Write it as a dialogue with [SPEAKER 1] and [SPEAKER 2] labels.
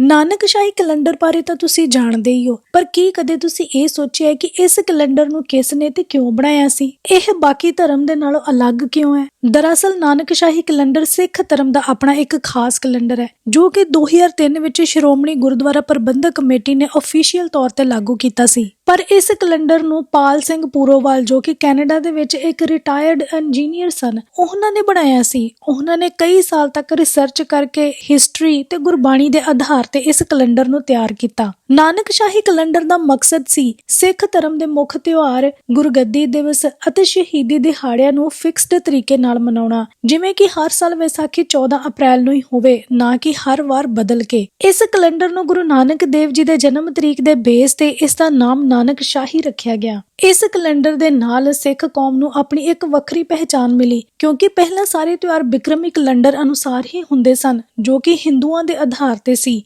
[SPEAKER 1] ਨਾਨਕਸ਼ਾਹੀ calendar ਬਾਰੇ ਤਾਂ ਤੁਸੀਂ ਜਾਣਦੇ ਹੀ ਹੋ, ਪਰ ਕੀ ਕਦੇ ਤੁਸੀਂ ਇਹ ਸੋਚਿਆ ਕਿ ਇਸ ਕੈਲੰਡਰ ਨੂੰ ਕਿਸ ਨੇ ਤੇ ਕਿਉਂ ਬਣਾਇਆ ਸੀ? ਇਹ ਬਾਕੀ ਧਰਮ ਦੇ ਨਾਲੋਂ ਅਲੱਗ ਕਿਉਂ ਹੈ? ਦਰਅਸਲ ਨਾਨਕਸ਼ਾਹੀ ਕੈਲੰਡਰ ਸਿੱਖ ਧਰਮ ਦਾ ਆਪਣਾ ਇੱਕ ਖਾਸ ਕੈਲੰਡਰ ਹੈ, ਜੋ ਕਿ 2003 ਵਿੱਚ ਸ਼੍ਰੋਮਣੀ ਗੁਰਦੁਆਰਾ ਪ੍ਰਬੰਧਕ ਕਮੇਟੀ ਨੇ ਅਫੀਸ਼ੀਅਲ ਤੌਰ ਤੇ ਲਾਗੂ ਕੀਤਾ ਸੀ। ਪਰ ਇਸ ਕੈਲੰਡਰ ਨੂੰ ਪਾਲ ਸਿੰਘ ਪੂਰੋਵਾਲ ਜੋ ਕਿ ਕੈਨੇਡਾ ਦੇ ਵਿੱਚ ਇੱਕ ਰਿਟਾਇਰਡ ਇੰਜੀਨੀਅਰ ਸਨ, ਉਹਨਾਂ ਨੇ ਬਣਾਇਆ ਸੀ। ਉਹਨਾਂ ਨੇ ਕਈ ਸਾਲ ਤੱਕ ਰਿਸਰਚ ਕਰਕੇ ਹਿਸਟਰੀ ਤੇ ਗੁਰਬਾਣੀ ਦੇ ਆਧਾਰ ਤੇ ਇਸ ਕੈਲੰਡਰ ਨੂੰ ਤਿਆਰ ਕੀਤਾ। ਨਾਨਕਸ਼ਾਹੀ ਕੈਲੰਡਰ ਦਾ ਮਕਸਦ ਸੀ ਸਿੱਖ ਧਰਮ ਦੇ ਮੁੱਖ ਤਿਉਹਾਰ, ਗੁਰਗੱਦੀ ਦਿਵਸ ਅਤੇ ਸ਼ਹੀਦੀ ਦਿਹਾੜਿਆਂ ਨੂੰ ਫਿਕਸਡ ਤਰੀਕੇ ਨਾਲ ਮਨਾਉਣਾ, ਜਿਵੇਂ ਕਿ ਹਰ ਸਾਲ ਵਿਸਾਖੀ 14 ਅਪ੍ਰੈਲ ਨੂੰ ਹੀ ਹੋਵੇ, ਨਾ ਕਿ ਹਰ ਵਾਰ ਬਦਲ ਕੇ। ਇਸ ਕੈਲੰਡਰ ਨੂੰ ਗੁਰੂ ਨਾਨਕ ਦੇਵ ਜੀ ਦੇ ਜਨਮ ਤਰੀਕ ਦੇ ਬੇਸ ਤੇ ਇਸ ਦਾ ਨਾਮ ਨਾਨਕ ਸ਼ਾਹੀ ਰੱਖਿਆ ਗਿਆ। ਇਸ ਕੈਲੰਡਰ ਦੇ ਨਾਲ ਸਿੱਖ ਕੌਮ ਨੂੰ ਆਪਣੀ ਇੱਕ ਵੱਖਰੀ ਪਹਿਚਾਨ ਮਿਲੀ, ਕਿਉਂਕਿ ਪਹਿਲਾਂ ਸਾਰੇ ਤਿਉਹਾਰ ਬਿਕਰਮੀ ਕੈਲੰਡਰ ਅਨੁਸਾਰ ਹੀ ਹੁੰਦੇ ਸਨ, ਜੋ ਕਿ ਹਿੰਦੂਆਂ ਦੇ ਆਧਾਰ ਤੇ ਸੀ।